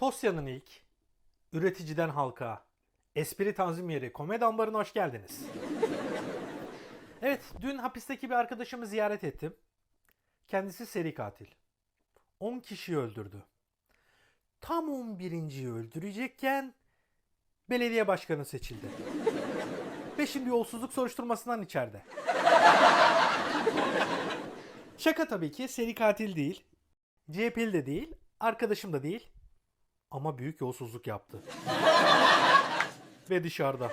Dosyanın ilk, üreticiden halka, espri tanzim yeri, komedi ambarına hoş geldiniz. Evet, dün hapisteki bir arkadaşımı ziyaret ettim. Kendisi seri katil. 10 kişiyi öldürdü. Tam 11.yi öldürecekken belediye başkanı seçildi. Ve şimdi yolsuzluk soruşturmasından içeride. Şaka tabii ki seri katil değil. CHP'li de değil. Arkadaşım da değil. Ama büyük yolsuzluk yaptı. Ve dışarıda.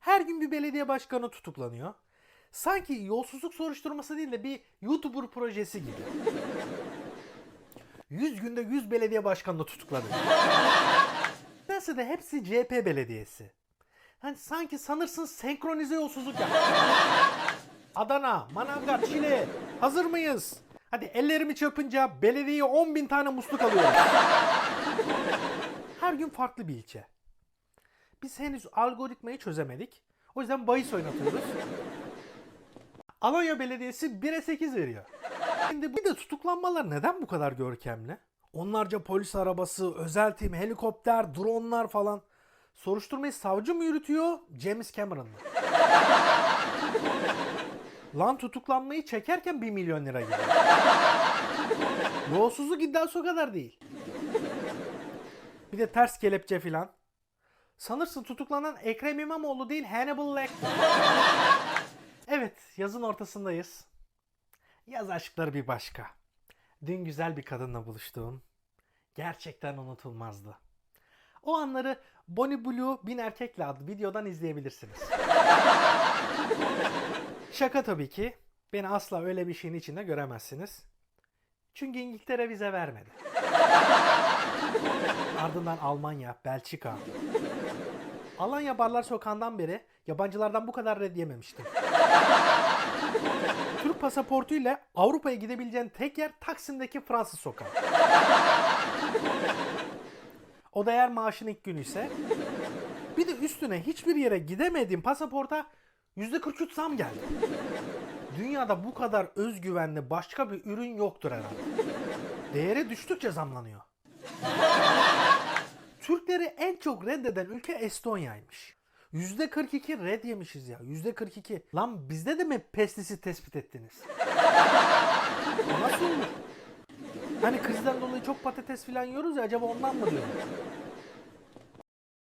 Her gün bir belediye başkanı tutuklanıyor. Sanki yolsuzluk soruşturması değil de bir YouTuber projesi gibi. 100 günde 100 belediye başkanını tutukladı. Nedense de hepsi CHP belediyesi. Hani sanki sanırsın senkronize yolsuzluk yaptı. Adana, Manavgat, Şile hazır mıyız? Hadi ellerimi çırpınca belediyeye 10 bin tane musluk alıyorum. Her gün farklı bir ilçe. Biz henüz algoritmayı çözemedik. O yüzden bahis oynatıyoruz. Alanya Belediyesi 1'e 8 veriyor. Şimdi bir de tutuklanmalar neden bu kadar görkemli? Onlarca polis arabası, özel tim, helikopter, dronlar falan. Soruşturmayı savcı mı yürütüyor, James Cameron mı? Lan tutuklanmayı çekerken 1 milyon lira gidiyor. Yolsuzluk iddiası o kadar değil. Bir de ters kelepçe filan. Sanırsın tutuklanan Ekrem İmamoğlu değil Hannibal Lecter. Evet yazın ortasındayız. Yaz aşkları bir başka. Dün güzel bir kadınla buluştuğum gerçekten unutulmazdı. O anları Bonnie Blue Bin Erkekle adlı videodan izleyebilirsiniz. Şaka tabii ki. Beni asla öyle bir şeyin içinde göremezsiniz. Çünkü İngiltere vize vermedi. Ardından Almanya, Belçika. Alanya Barlar Sokağı'ndan beri yabancılardan bu kadar red yememiştim. Türk pasaportuyla Avrupa'ya gidebileceğin tek yer Taksim'deki Fransız sokağı. O da eğer maaşın ilk günü ise. Bir de üstüne hiçbir yere gidemediğim pasaporta %43 zam geldi. Dünyada bu kadar özgüvenli başka bir ürün yoktur herhalde. Değeri düştükçe zamlanıyor. Türkleri en çok reddeden ülke Estonya'ymış. %42 red yemişiz ya. %42. Lan bizde de mi pestisit tespit ettiniz? Nasıl olur? Hani krizden dolayı çok patates falan yiyoruz ya acaba ondan mı diyorum?